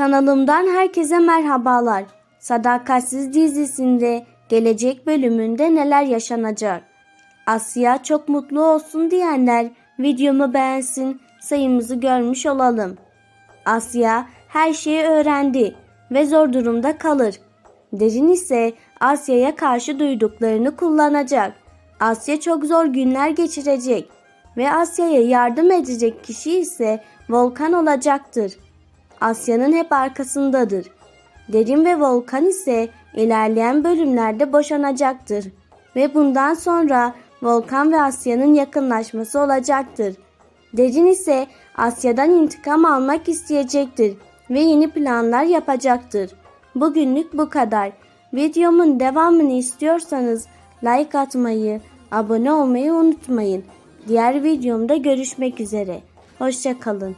Kanalımdan herkese merhabalar. Sadakatsiz dizisinde gelecek bölümünde neler yaşanacak? Asya çok mutlu olsun diyenler videomu beğensin, sayımızı görmüş olalım. Asya her şeyi öğrendi ve zor durumda kalır. Derin ise Asya'ya karşı duyduklarını kullanacak. Asya çok zor günler geçirecek ve Asya'ya yardım edecek kişi ise Volkan olacaktır. Asya'nın hep arkasındadır. Derin ve Volkan ise ilerleyen bölümlerde boşanacaktır ve bundan sonra Volkan ve Asya'nın yakınlaşması olacaktır. Derin ise Asya'dan intikam almak isteyecektir ve yeni planlar yapacaktır. Bugünlük bu kadar. Videomun devamını istiyorsanız like atmayı, abone olmayı unutmayın. Diğer videomda görüşmek üzere. Hoşçakalın.